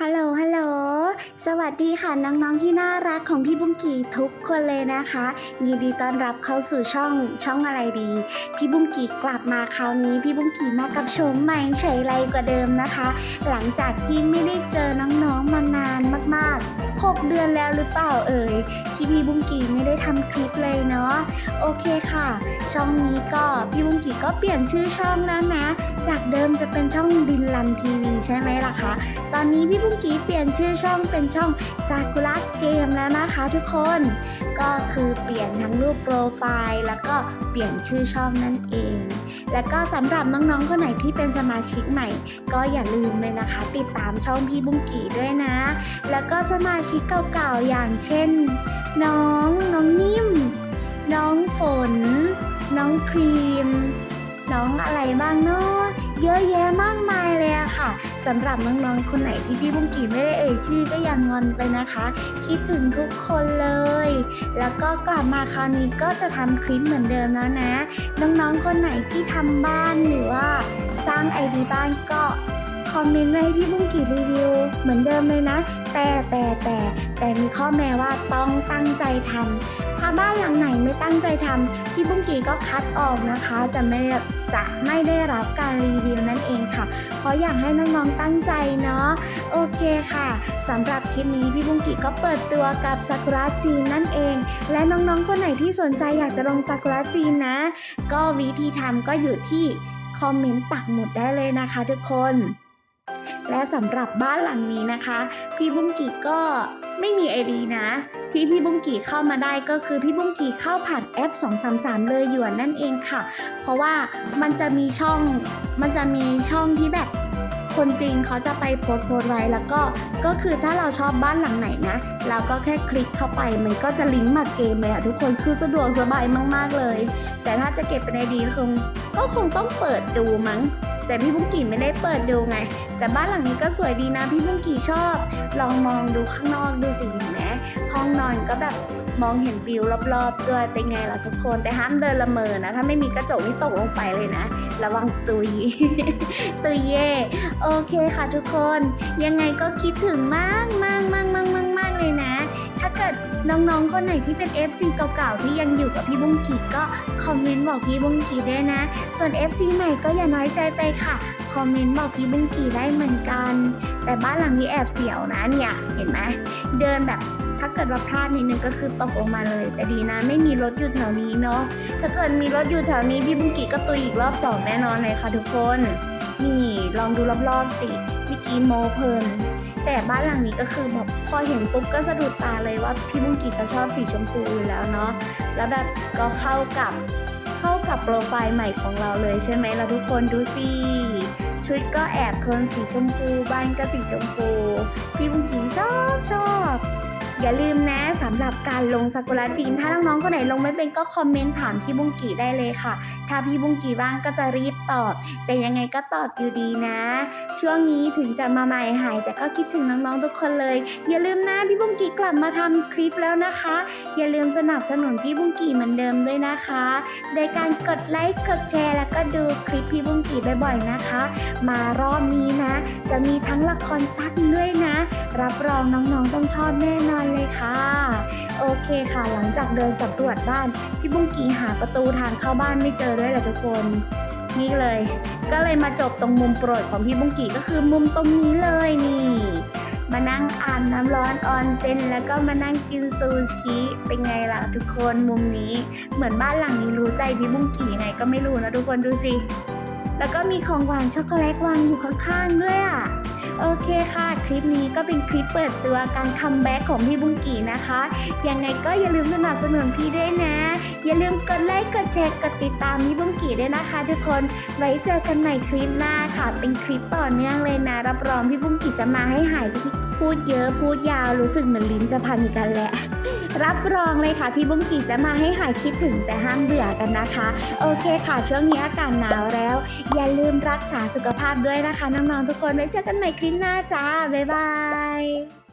ฮัลโหล ฮัลโหล สวัสดีค่ะน้องๆที่น่ารักของพี่บุ้งกีทุกคนเลยนะคะ ยินดีต้อนรับเข้าสู่ช่องช่องอะไรดี พี่บุ้งกีกลับมาคราวนี้พี่บุ้งกีมากับโฉมใหม่เฉยไรกว่าเดิมนะคะ หลังจากที่ไม่ได้เจอน้องๆมานานมากๆ 6 เดือนแล้วหรือเปล่าเอ่ยที่พี่บุ้งกีไม่ได้ทำคลิปเลยเนาะโอเคค่ะ ช่องนี้ก็พี่บุ้งกีก็เปลี่ยนชื่อช่องแล้วนะ จากเดิมจะเป็นช่องดินลันทีวีใช่ไหมล่ะคะตอนนี้พี่บุ้งกีเปลี่ยนชื่อช่องเป็นช่องซากุระเกมแล้วนะคะ ทุกคน ก็คือเปลี่ยนทั้งรูปโปรไฟล์แล้วก็เปลี่ยนชื่อช่องนั่นเอง แล้วก็สำหรับน้องๆคนไหนที่เป็นสมาชิกใหม่ ก็อย่าลืมเลยนะคะ ติดตามช่องพี่บุ้งกีด้วยนะ แล้วก็สมาชิกเก่าๆอย่างเช่น น้องน้องนิ่ม น้องฝน น้องครีม น้องอะไรบ้างเนาะ เยอะแยะมากมายเลยอะค่ะสำหรับน้องๆคนไหนที่พี่บุ้งกีไม่ได้เอ่ยชื่อก็อย่างงอนไปนะคะ คิดถึงทุกคนเลย แล้วก็กลับมาคราวนี้ก็จะทำคลิปเหมือนเดิมแล้วนะ น้องๆคนไหนที่ทำบ้านหรือว่า สร้างไอดีบ้านก็คอมเมนต์ไว้ให้พี่บุ้งกีรีวิวเหมือนเดิมเลยนะ แต่แต่แต่ แต่มีข้อแม้ว่าต้องตั้งใจทำถ้าบ้านหลังไหนไม่ตั้งใจทำพี่บุ้งกีก็คัดออกนะคะ จะไม่จะไม่ได้รับการรีวิวนั่นเองค่ะ เพราะอยากให้น้องๆตั้งใจเนาะโอเคค่ะสำหรับคลิปนี้พี่บุ้งกีก็เปิดตัวกับซากุระจีนนั่นเอง และน้องๆคนไหนที่สนใจอยากจะลงซากุระจีนนะ ก็วิธีทำก็อยู่ที่คอมเมนต์ปักหมุดได้เลยนะคะทุกคน และสำหรับบ้านหลังนี้นะคะ พี่บุ้งกีก็ไม่มีไอดีนะ ที่พี่บุ้งกีเข้ามาได้ก็คือพี่บุ้งกีเข้าผ่านแอป 233 เลยหยวนนั่นเองค่ะ เพราะว่ามันจะมีช่องมันจะมีช่องที่แบบคนจริงเขาจะไปโพสต์โพสไว้แล้วก็ก็คือถ้าเราชอบบ้านหลังไหนนะ เราก็แค่คลิกเข้าไปมันก็จะลิงก์มาเกมเลยอะทุกคนคือสะดวกสบายมาก ๆ เลย แต่ถ้าจะเก็บเป็นไอดีคงก็คงต้องเปิดดูมั้ง แต่พี่บุ้งกี่ไม่ได้เปิดดูไง แต่บ้านหลังนี้ก็สวยดีนะพี่บุ้งกี่ชอบ ลองมองดูข้างนอกดูสิเห็นไหมห้องนอนก็แบบมองเห็นวิวรอบๆด้วยเป็นไงล่ะทุกคนแต่ห้ามเดินละเมอนะ ถ้าไม่มีกระจกนี่ตกลงไปเลยนะ ระวังตุย ตุยเย่โอเคค่ะทุกคน ยังไงก็คิดถึงมากมากมากมากมากมากเลยนะ เกิดน้องๆ คนไหนที่เป็น FC เก่าๆ ที่ยังอยู่กับพี่บุ้งกีก็คอมเมนต์บอกพี่บุ้งกีด้วยนะ ส่วน FC ใหม่ก็อย่าน้อยใจไปค่ะ คอมเมนต์บอกพี่บุ้งกีได้เหมือนกัน แต่บ้านหลังนี้แอบเสียวนะเนี่ย เห็นไหมเดินแบบถ้าเกิดว่าพลาดนิดนึงก็คือตกลงมาเลย แต่ดีนะไม่มีรถอยู่แถวนี้เนาะ ถ้าเกิดมีรถอยู่แถวนี้พี่บุ้งกีก็ตุยอีกรอบสองแน่นอนเลยค่ะทุกคน นี่ลองดูรอบๆสิ เมื่อกี้โมเพลิน แต่บ้านหลังนี้ก็คือแบบพอเห็นปุ๊บก็สะดุดตาเลยว่าพี่บุ้งกีก็ชอบสีชมพูอยู่แล้วเนาะแล้วแบบก็เข้ากับเข้ากับโปรไฟล์ใหม่ของเราเลยใช่ไหมเราทุกคนดูสิชุดก็แอบโทนสีชมพู บ้านก็สีชมพู พี่บุ้งกีชอบชอบ อย่าลืมนะสำหรับการลงซากุระจีน ถ้าน้องๆคนไหนลงไม่เป็นก็คอมเมนต์ถามพี่บุ้งกีได้เลยค่ะ ถ้าพี่บุ้งกีว่างก็จะรีบตอบ แต่ยังไงก็ตอบอยู่ดีนะ ช่วงนี้ถึงจะมาใหม่หาย แต่ก็คิดถึงน้องๆทุกคนเลย อย่าลืมนะพี่บุ้งกีกลับมาทำคลิปแล้วนะคะ อย่าลืมสนับสนุนพี่บุ้งกีเหมือนเดิมด้วยนะคะโดยการกดไลค์กดแชร์แล้วก็ดูคลิปพี่บุ้งกีบ่อยๆนะคะ มารอบนี้นะ จะมีทั้งละครสั้นด้วยนะ รับรองน้องๆต้องชอบแน่นอนเลยค่ะ โอเคค่ะ หลังจากเดินสำรวจบ้าน พี่บุ้งกีหาประตูทางเข้าบ้านไม่เจอด้วยแหละทุกคน นี่เลย ก็เลยมาจบตรงมุมโปรดของพี่บุ้งกีก็คือมุมตรงนี้เลยนี่ มานั่งอานน้ำร้อนออนเซนแล้วก็มานั่งกินซูชิเป็นไงล่ะทุกคนมุมนี้ เหมือนบ้านหลังนี้รู้ใจพี่บุ้งกีไงก็ไม่รู้นะทุกคนดูสิ แล้วก็มีของหวานช็อกโกแลตวางอยู่ข้างๆด้วยอะ โอเคค่ะ คลิปนี้ก็เป็นคลิปเปิดตัวการคัมแบ็กของพี่บุ้งกีนะคะ ยังไงก็อย่าลืมสนับสนุนพี่ด้วยนะ อย่าลืมกดไลค์ กดแชร์ กดติดตามพี่บุ้งกีด้วยนะคะ ทุกคน ไว้เจอกันใหม่คลิปหน้าค่ะ เป็นคลิปต่อเนื่องเลยนะ รับรองพี่บุ้งกีจะมาให้หายที่พูดเยอะพูดยาวรู้สึกเหมือนลิ้นจะพันกันแหละ รับรองเลยค่ะ พี่บุ้งกีจะมาให้หายคิดถึงแต่ห้ามเบื่อกันนะคะ โอเคค่ะ ช่วงนี้อากาศหนาวแล้ว อย่าลืมรักษาสุขภาพด้วยนะคะน้องๆทุกคนไว้เจอกันใหม่คลิปหน้าจ้า บ๊ายบาย